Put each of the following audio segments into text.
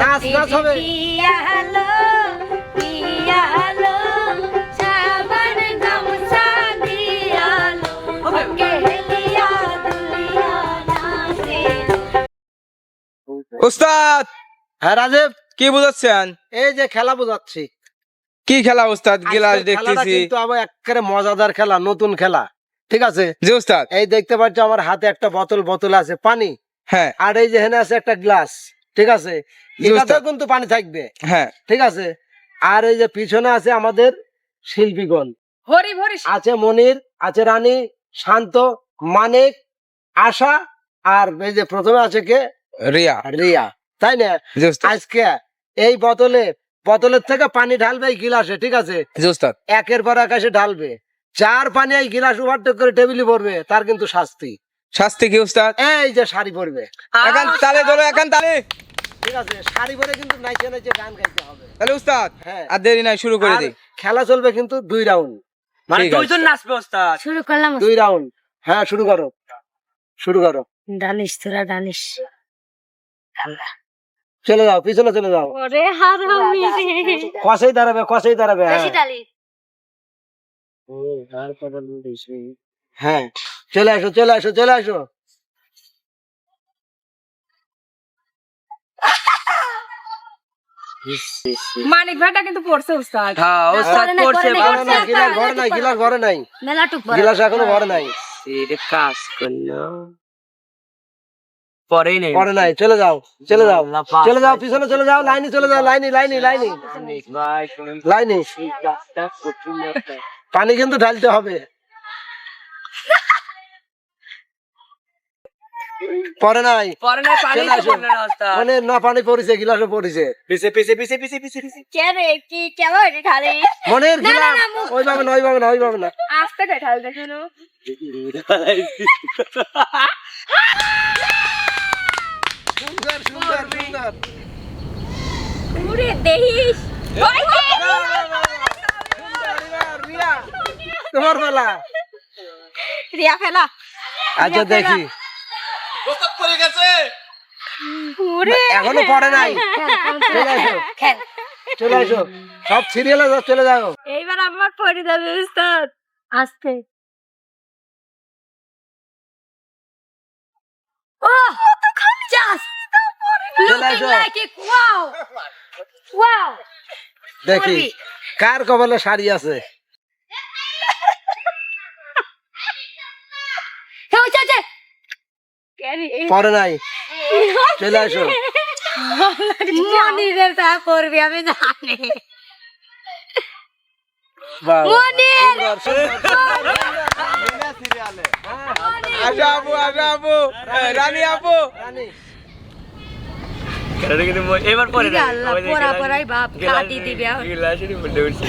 নাচে উস্তাদ! হ্যাঁ রাজীব। কি বুঝাচ্ছেন? এই যে খেলা বোঝাচ্ছি। কি খেলা উস্তাদ? গিলাস দেখতেছি। কিন্তু আবার একেবারে মজাদার খেলা নতুন খেলা। ঠিক আছে? জি উস্তাদ। এই দেখতে পাচ্ছ আমার হাতে একটা বোতল বোতল আছে পানি। হ্যাঁ। আর এই যে হেনে আছে একটা গ্লাস ঠিক আছে? এটাতেও কিন্তু পানি থাকবে। হ্যাঁ। ঠিক আছে? আর এই যে পিছনে আছে আমাদের শিল্পীগণ। হরি ভরি আছে মনির আছে রানী শান্ত মানিক আশা আর এই যে প্রথমে আছে কে? রিয়া। রিয়া। তাই না? জি আজকে এই বোতলে বোতলের থেকে পানি ঢালবে এই গিলাসে ঠিক আছে? জি একের পর আকাশে ঢালবে। চার পানি এই গিলাস ওভারটেক করে টেবিলে পড়বে তার কিন্তু শাস্তি। শাস্তি কি উস্তাদ? এই যে শাড়ি পরবে। এখন তালে ধরো এখন তালে। ঠিক আছে শাড়ি পরে কিন্তু নাইচে নাইচে গান গাইতে হবে। তাহলে উস্তাদ হ্যাঁ। আর দেরি নাই শুরু করে দিই। খেলা চলবে কিন্তু দুই রাউন্ড মানে দুইজন নাচবে ওস্তাদ শুরু করলাম দুই রাউন্ড হ্যাঁ শুরু করো। শুরু করো। ডালিস তোরা ডালিস চলে যাও পিছনে চলে যাও। ওরে হারামি রে কষেই দাঁড়াবে কষেই দাঁড়াবে হ্যাঁ। ডালিস হ্যাঁ চলে আসো চলে আসো চলে আসো। মানিক ভাইটা কিন্তু পড়ছে উস্তাদ। হ্যাঁ নাই, মেলা টুক বড়। এখনও ভরে নাই। এটা কাজ করল। পরেই নেই। চলে যাও চলে যাও। চলে যাও পিছনে চলে যাও লাইনে চলে যাও লাইনে লাইনে লাইনে। লাইনে। পানি কিন্তু ঢালতে হবে পরে নাই পরে না পানি আসো। না ওস্তাদ মানে না পানি পড়েছে গিলাসও পড়েছে পিছে পিছে পিছে পিছে পিছে পিছে কে রে কি কেমন ঢালি মনের গিলাস ওইভাবে না ওইভাবে না ওইভাবে না আস্তে করে ঢাল দেখো না সুন্দর সুন্দর সুন্দর ওরে দেহিস। তোমার বেলা। রিয়া ফেলা। আচ্ছা দেখি। ওরে এখনও পরে নাই। চলে আসো। চলে আসো। সব সিরিয়ালে চলে যাও। এইবার আমার পড়ে যাবে উস্তাদ। আস্তে। ও চাস চলে আসো। ওয়াও ওয়াও দেখি। কার কপালে শাড়ি আছে হেউ চাচে কে রে পরে নাই। চলে আসো। মনিরের তা করবি আমি জানি। বাহ, বাহ, মনির! সুন্দর, সুন্দর, আশা আপু আশা আপু রানী আপু রানী, এটা কিন্তু মই- এবার পরে ইরে আল্লাহ, পরা পরাই বাপ, কাঁদি দিবে এখন। গিলাসেরই মধ্যে উঠছে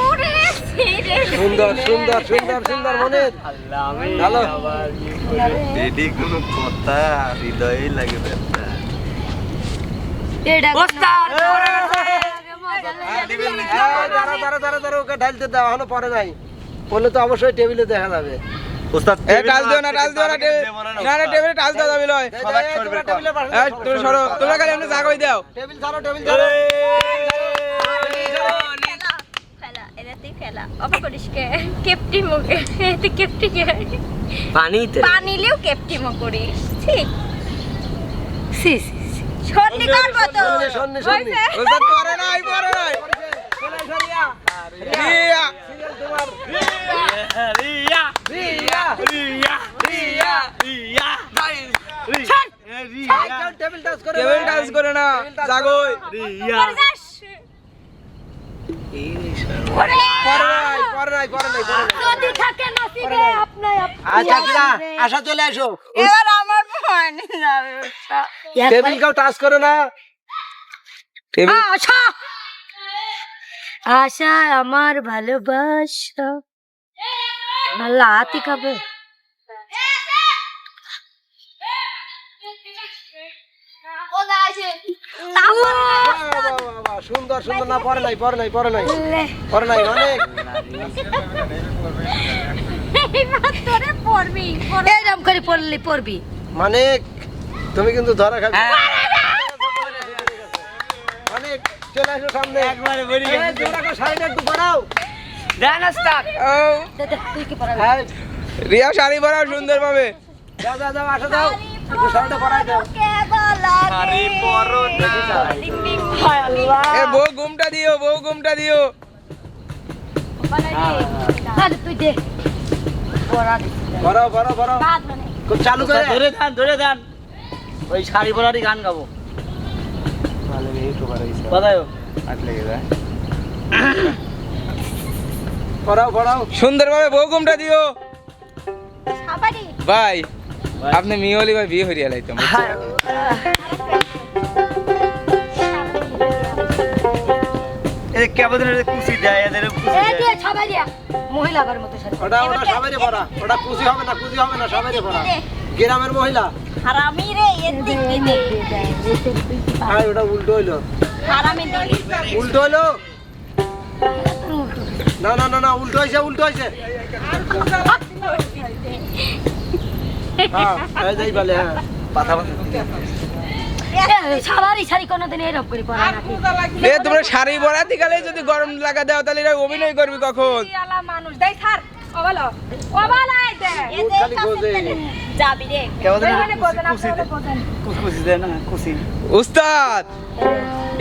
ওরে ছিরে সুন্দর সুন্দর সুন্দর সুন্দর আল্লাহ ভালো। কি কোনো কথা হৃদয়ে লাগে। ব্যাপার এটা ওস্তাদ দাঁড়া দাঁড়া দাঁড়া দাঁড়া ওকে ঢালতে দাও এখনও পরে নাই। বললে তো অবশ্যই টেবিলে দেখা যাবে। ওস্তাদ দিও না টাচ দিও না না না টেবিলে টাচ দাও যাবে লয়। এই, এই, এই, তোমরা খালি এমনি জাগই দাও। টেবিল ছাড়ো টেবিল ছাড়ো ফেলা ফেলা এটাতেই ফেলা করিস কে? কেপটি মুখে। এতে কেপটি কে? পানিতে? পানিলেও কেপটি মো করিস। ঠিক সি সি সি। সন্নি করব তো সন্নি, সন্নি, সন্নি। হয়েছে? নাই পরে নাই রিয়া। রিয়া। তোমার। রিয়া। রিয়া। রিয়া। রিয়া। রিয়া। এই, কেউ টেবিল টাচ করে টেবিল না। টাচ করে না। জাগই রিয়া আশা চলে আসো। এবার আমার। টেবিল কেউ টাচ করে না। আশা। আশা আমার ভালোবাসা। আল্লাহ হাতি খাবে। বাহ, বাহ, বাহ, সুন্দর সুন্দর। না পরে নাই পরে নাই পরে নাই। পরে নাই অনেক। করে পড়লি পড়বি মানে তুমি কিন্তু ধরা খাবে। হ্যাঁ। মানে চলে আসো সামনে। একবারে বেরি এই, জোড়া করে একটু বাড়াও ডান স্টার্ট। ও। দে, দে, তুই কি পড়াবি হ্যাঁ। রিয়া শাড়ি পরাও সুন্দর ভাবে যাও যাও যাও আসো দাও একটু শাড়িটা পরাই দাও। শাড়ি পরো না। এ বউ ঘুমটা দিও বউ ঘুমটা দিও। তুই দে খুব চালু করে। ধরে দেন ধরে দেন ওই শাড়ি পরারই গান গাবো। পরাও পরাও সুন্দরভাবে বউ ঘুমটা দিও সাবারি আপনি মিওলি ভাই বিয়ে হরিয়া লাইতাম এদের কেবল কুচি দেয় এদের কুচি এই দেয়? দিয়ে দিয়া। মহিলা আবার মতো ওটা ওটা সবাইরে পরা ওটা কুচি হবে না কুচি হবে না সবাইরে পরা গ্রামের মহিলা? হারামি রে এদিক দিদি আর ওটা উল্টো হইল। হারামি দিদি উল্টো হইল? না না না না উল্টো হয়েছে উল্টো হয়েছে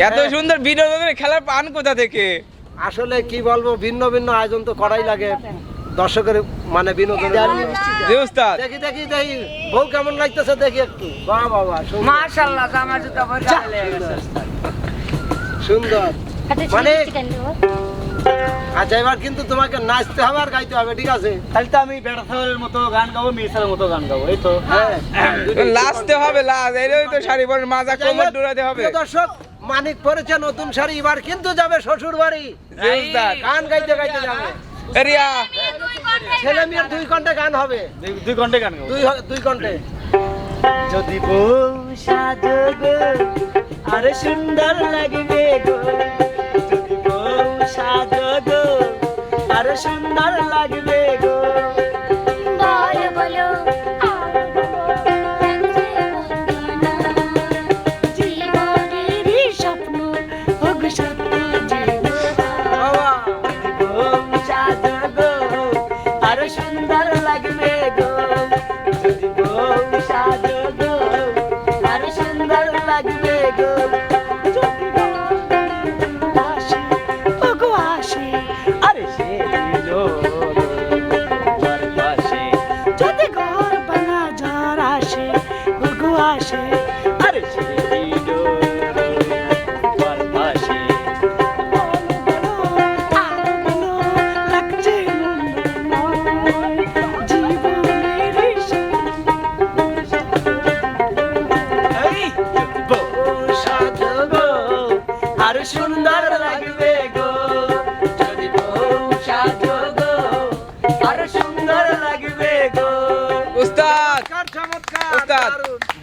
এত সুন্দর বিনোদনের খেলার পান কোথা থেকে? আসলে কি বলব, ভিন্ন ভিন্ন আয়োজন তো করাই লাগে। দর্শকের মানে বিনোদন দেখি দেখি দেখি। বউ কেমন লাগতেছে দেখি একটু। বাহ বাবা মাশাআল্লাহ আমার জুতা পরে সুন্দর। মানে-? আচ্ছা এবার কিন্তু তোমাকে নাচতে হবে আর গাইতে হবে ঠিক আছে? তাহলে তো আমি বেড়া মতো গান গাবো মির্সার মতো গান গাবো এই তো। হ্যাঁ। দুটোই। হবে এটাই তো শাড়ি পরে মাজা কোমর ডুরাতে হবে। দর্শক মানিক পরেছে নতুন শাড়ি এবার কিন্তু যাবে শ্বশুর বাড়ি গান গাইতে গাইতে যাবে। এ রিয়া ছেলে মেয়ের দুই ঘণ্টা গান হবে। দুই- দুই ঘণ্টা গান দুই দুই ঘন্টায় যদি বউ সাজো গো আরে সুন্দর লাগবে গো। যদি বউ সাজো গো আরে সুন্দর লাগবে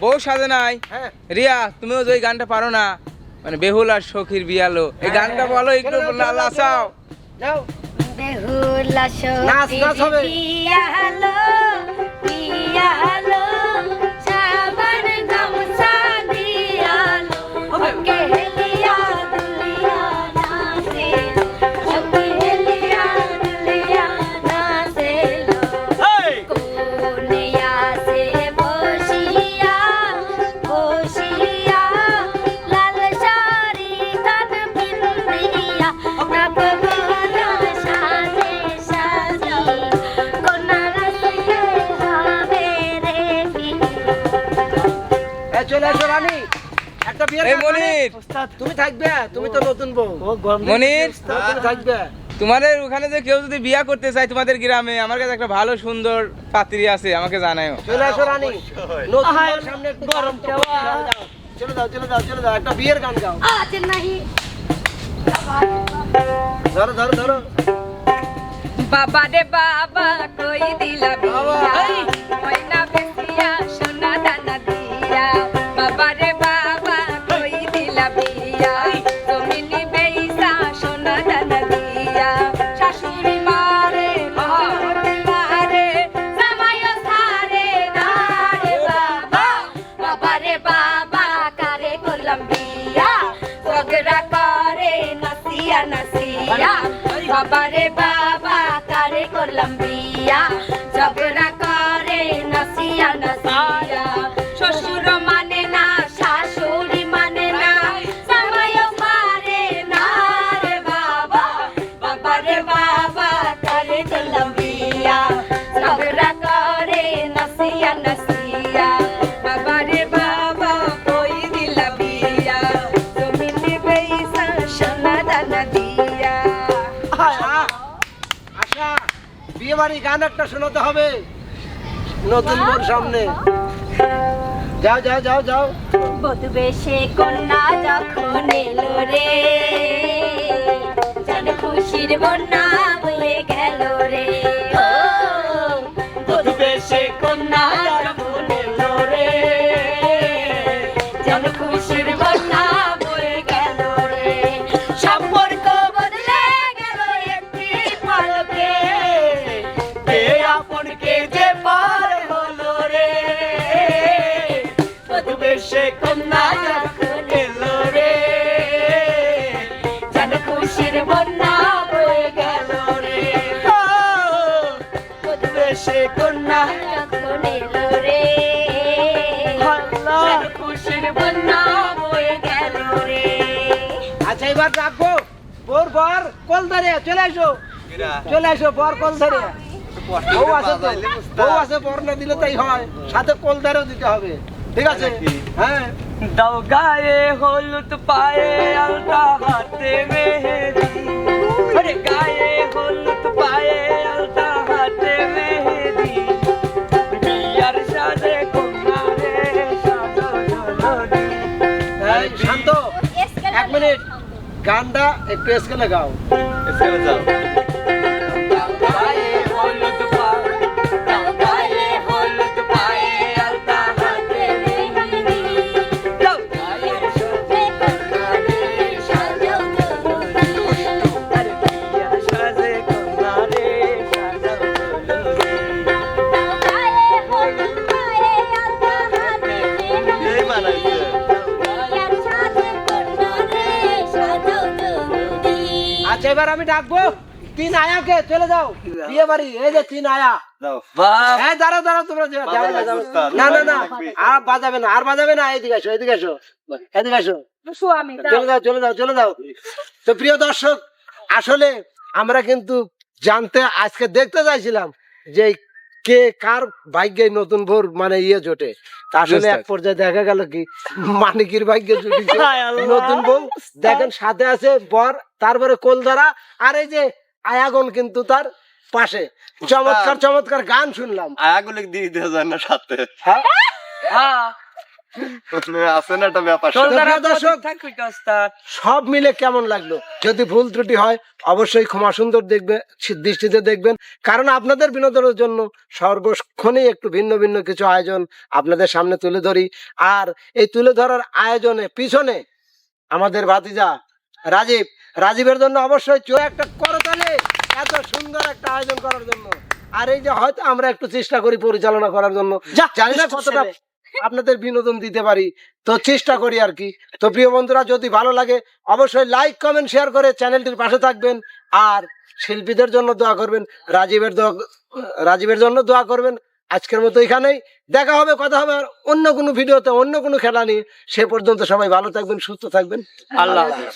বউ সাজে নাই। হ্যাঁ। রিয়া তুমিও যে ওই গানটা পারো না মানে বেহুল আর সখীর বিয়ালো। এই গানটা বলো একটু না- নাচাও বেহুল আর নাচ, নাচ হবে। পিয়ালো একটা বিয়ের এই মনির। তুমি থাকবে তুমি তো নতুন বউ। মনির তুমি থাকবে। তোমাদের ওখানে যে কেউ যদি বিয়া করতে চায় তোমাদের গ্রামে আমার কাছে একটা ভালো সুন্দর পাত্রী আছে আমাকে জানাও চলে আসো রানী। নতুন সামনে গরম চলে যাও চলে যাও চলে যাও একটা বিয়ের গান গাও। নাহি। ধরো ধরো ধরো। বাবা রে বাবা কই দিলা বাবা। ঝগড়া করে নাসিয়া নাসিয়া বাবারে বাবা কারে করলাম বিয়া? ঝগড়া বিয়ে গান একটা শোনাতে হবে। নতুন বর সামনে। যাও যাও যাও যাও। বধু বেশে কন্যা যখন এলো রে খুশির বন্যা বয়ে গেল রে। বধুবে বধু বেশে কন্যা বধু কন্যা। যখন এলো রে খুশির বন্যা বয়ে গেল রে। আচ্ছা এবার রাখব বউর বর কল ধরে চলে আসো চলে আসো বর কল ধরে। বউ আছে তো। বউ আছে বর না দিলে তাই হয়। সাথে কল ধরেও দিতে হবে। ঠিক আছে? হ্যাঁ। দাও গায়ে হলুদ পায়ে আলতা হাতে গানটা একটু স্কেলে গাও এসে যাও ডাকবো? তিন আয়াকে চলে যাও। বিয়ে বাড়ি এই যে তিন আয়া। হ্যাঁ দাঁড়াও দাঁড়াও তোমরা না না না আর বাজাবে না আর বাজাবে না এদিকে আসো এদিকে আসো এদিকে আসো চলে যাও চলে যাও চলে যাও। তো প্রিয় দর্শক আসলে আমরা কিন্তু জানতে আজকে দেখতে চাইছিলাম যে কে কার ভাগ্যে নতুন ভোর মানে ইয়ে জোটে? তা আসলে এক পর্যায়ে দেখা গেল কি মানিকির ভাগ্যে জুটেছে নতুন বউ দেখেন সাথে আছে বর তারপরে কোলধারা আর এই যে আয়াগন কিন্তু তার পাশে। চমৎকার চমৎকার গান শুনলাম। আয়াগুলি দিয়ে দেওয়া যায় না সাথে। হ্যাঁ। হ্যাঁ। সব মিলে কেমন লাগল? যদি ভুল ত্রুটি হয় অবশ্যই ক্ষমা সুন্দর দেখবে দৃষ্টিতে দেখবেন। কারণ আপনাদের বিনোদনের জন্য সর্বক্ষণই একটু ভিন্ন ভিন্ন কিছু আয়োজন আপনাদের সামনে তুলে ধরি। আর এই তুলে ধরার আয়োজনে পিছনে আমাদের ভাতিজা রাজীব। রাজীবের জন্য অবশ্যই চো একটা করতালে এত সুন্দর একটা আয়োজন করার জন্য। আর এই যে হয়তো আমরা একটু চেষ্টা করি পরিচালনা করার জন্য। জানি না কতটা আপনাদের বিনোদন দিতে পারি। তো চেষ্টা করি আর কি। তো প্রিয় বন্ধুরা, যদি ভালো লাগে, অবশ্যই লাইক কমেন্ট শেয়ার করে চ্যানেলটির পাশে থাকবেন। আর শিল্পীদের জন্য দোয়া করবেন, রাজীবের দোয়া, রাজীবের জন্য দোয়া করবেন। আজকের মতো এখানেই। দেখা হবে, কথা হবে আর অন্য কোনো ভিডিওতে, অন্য কোনো খেলা নিয়ে। সে পর্যন্ত সবাই ভালো থাকবেন, সুস্থ থাকবেন। আল্লাহ।